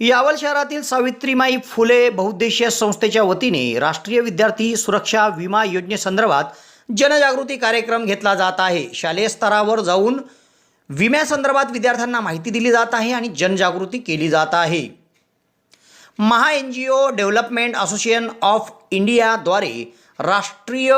यावल शहरातील सावित्रीमाई फुले बहुउद्देशीय संस्थेच्या वतीने राष्ट्रीय विद्यार्थी सुरक्षा विमा योजनेसंदर्भात जनजागृती कार्यक्रम घेतला जात आहे. शालेय स्तरावर जाऊन विम्यासंदर्भात विद्यार्थ्यांना माहिती दिली जात आहे आणि जनजागृती केली जात आहे. Maha N G O development association of इंडियाद्वारे राष्ट्रीय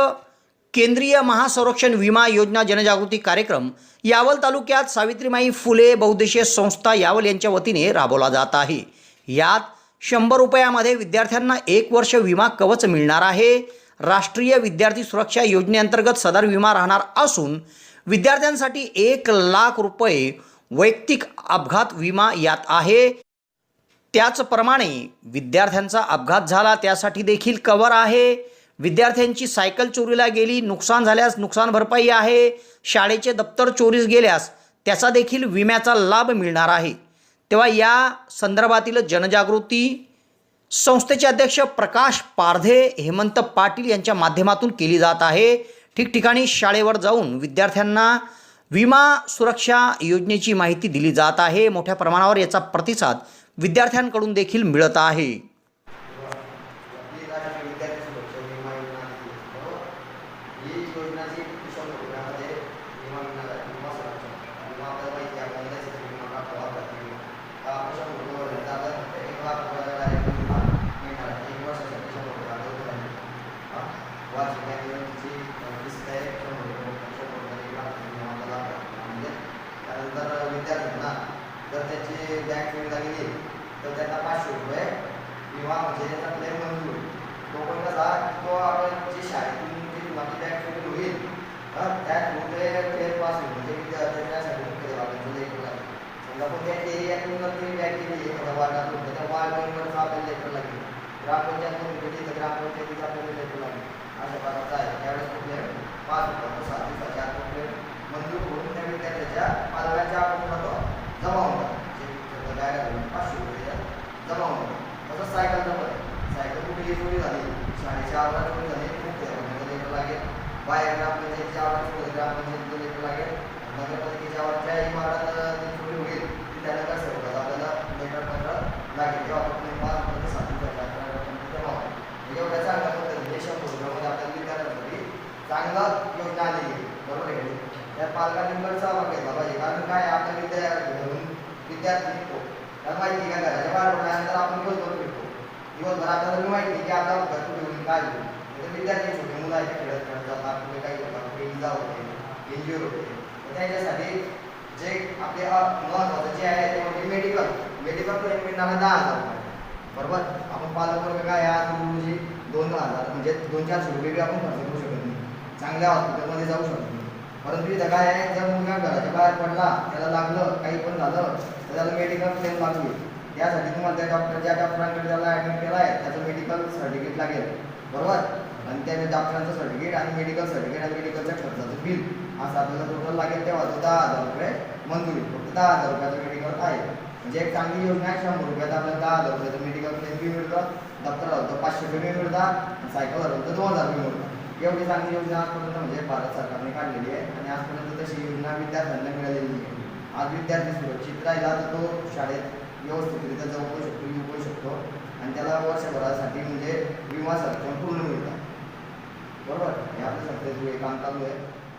केंद्रीय महासंरक्षण विमा योजना जनजागृती कार्यक्रम यावल तालुक्यात सावित्रीमाई फुले बहुउद्देशीय संस्था यावल यांच्या वतीने राबवला जात आहे. यात शंभर रुपयामध्ये विद्यार्थ्यांना एक वर्ष विमा कवच मिळणार आहे. राष्ट्रीय विद्यार्थी सुरक्षा योजनेअंतर्गत सदर विमा राहणार असून विद्यार्थ्यांसाठी एक लाख रुपये वैयक्तिक अपघात विमा यात आहे. त्याचप्रमाणे विद्यार्थ्यांचा अपघात झाला त्यासाठी देखील कवर आहे. विद्यार्थ्यांची सायकल चोरीला गेली नुकसान झाल्यास नुकसान भरपाई आहे शाळेचे दप्तर चोरीस गेल्यास त्याचा देखील विम्याचा लाभ मिळणार आहे. तेव्हा या संदर्भातील जनजागृती संस्थेचे अध्यक्ष प्रकाश पारधे हेमंत पाटील यांच्या माध्यमातून केली जात आहे. ठिकठिकाणी शाळेवर जाऊन विद्यार्थ्यांना विमा सुरक्षा योजनेची माहिती दिली जात आहे. मोठ्या प्रमाणावर याचा प्रतिसाद विद्यार्थ्यांकडून देखील मिळत आहे ही राष्ट्रीय विद्यार्थी सुरक्षा विमा योजना आहे बरोबर ही योजनाची शंभर रुपयामध्ये विमा विमा विमा संरक्षण विमा आपल्याला माहिती आहे आपल्याला त्याचा विमा काढतो अपघाती विमा तर आपण शंभर रुपये भरले तर आपल्याला फक्त एक लाख रुपयाचा डायरेक्ट विमा मिळणार आहे एक वर्षासाठी शंभर रुपये आपल्याला भरायचे. हा वार्षिक अॅन्युअलची किस्त आहे शंभर रुपये शंभर रुपये एक लाख विमा आपल्याला म्हणजे त्यानंतर विद्यार्थ्यांना जर त्याची बँक सुविधा गेली तर त्यांना पाचशे रुपये विमा म्हणजे त्याचा क्लेम मंजूर होईल. तो पण कसा तो आपण जी शाळेतून जी विमाची बँक सुरू होईल त्यात त्या थ्रू क्लेम पास होईल. म्हणजे विद्यार्थ्यांसाठी मुख्य म्हणजे एक लागेल समजा कोणत्या एरियातून जर ती बँक केली एखाद्या वार्डातून तर त्या वार्ड मेंबरचा आपल्याला लेटर लागेल. ग्रामपंचायत ग्रामपंचायतीचा आपल्याला लेटर लागेल. अशा प्रकारचा आहे त्यावेळेस तो क्लेम पाच होतो सात दिवसाच्या आत तो क्लेम मंजूर होऊन त्या विद्यार्थ्याच्या पालकांच्या अकाउंटला तो जमा होतात जे समजा गायला घालून पाचशे रुपये जमा होतात तसंच सायकलचं पण आहे. सायकल कुठेही चोरी झाली शाळेच्या आवारात चोरी झाली मुख्य म्हणजे लेटर लागेल बाहेर ग्रामपंचायतीच्या लेटर लागेल. नगरपालिकेच्या आवारात ज्या इमारत ती होईल ती कसं होतं आपल्याला लेटर पत्र लागेल. तेव्हा आपण पाच मध्ये सात म्हणजे एवढ्या चांगल्या पद्धतीने शंभर रुपयामध्ये आपल्याला विद्यार्थ्यांसाठी योजना आलेली आहे. बरोबर आहे त्या पालकांनी पण सहभाग घेतला पाहिजे. कारण काय आपल्या विद्या घरून विद्यार्थी निघतो त्याला माहिती का? घराच्या बाहेर आपण दिवसभर फिरतो. दिवसभर आपल्याला माहिती की आता घर काय होईल? तर विद्यार्थी छोटे मुलं आहेत खेळत खेळत जातात कुठे काही होतात कुठे इजा होते इंजुअर होते तर त्याच्यासाठी जे आपले महत्वाचं जे आहे ते म्हणजे मेडिकल मेडिकल क्लेम मिळणार दहा हजार रुपये बरोबर आपण पालकवर्ग काय आज दोन हजार म्हणजे दोन चारशे रुपये बी आपण खर्च करू शकत नाही चांगल्या हॉस्पिटलमध्ये जाऊ शकत नाही परंतु इथं काय आहे जर मुलगा घराच्या बाहेर पडला त्याला लागलं काही पण झालं तर त्याला मेडिकल क्लेम लागू होईल त्यासाठी तुम्हाला त्या डॉक्टर ज्या डॉक्टरांकडे त्याला ॲडमिट केला आहे त्याचं मेडिकल सर्टिफिकेट लागेल बरोबर? आणि त्यावेळी डॉक्टरांचं सर्टिफिकेट आणि मेडिकल सर्टिफिकेट आणि मेडिकलच्या खर्चाचं बिल असं आपल्याला टोटल लागेल तेव्हा तो दहा हजार रुपये मंजुरी फक्त दहा हजार रुपयाचं मेडिकल आहे. म्हणजे एक चांगली योजना आहे शंभर रुपयात आपल्याला दहा हजार रुपयाचं मेडिकल क्लेम बी मिळतं. दप्तर होतं पाचशे रुपये मिळतात सायकल तर दोन हजार रुपये मिळतात. एवढी चांगली योजना आजपर्यंत म्हणजे भारत सरकारने काढलेली आहे आणि आजपर्यंत तशी योजना विद्यार्थ्यांना मिळालेली आहे आज विद्यार्थी सुरक्षित राहिला तर तो शाळेत व्यवस्थितरित्या जाऊ शकतो येऊ शकतो. आणि त्याला वर्षभरासाठी म्हणजे विमा संरक्षण पूर्ण काम चालू आहे.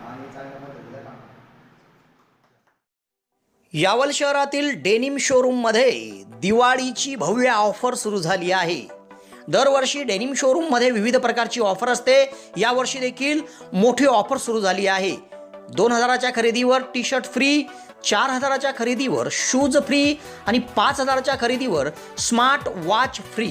आणि चांगल्या पद्धतीचं काम यावल शहरातील डेनिम शोरूममध्ये दिवाळीची भव्य ऑफर सुरू झाली आहे. दरवर्षी डेनिम शोरूममध्ये विविध प्रकारची ऑफर असते. यावर्षी देखील मोठी ऑफर सुरू झाली आहे. दोन हजाराच्या खरेदीवर टी शर्ट फ्री चार हजाराच्या खरेदीवर शूज फ्री आणि पाच हजाराच्या खरेदीवर स्मार्ट वॉच फ्री.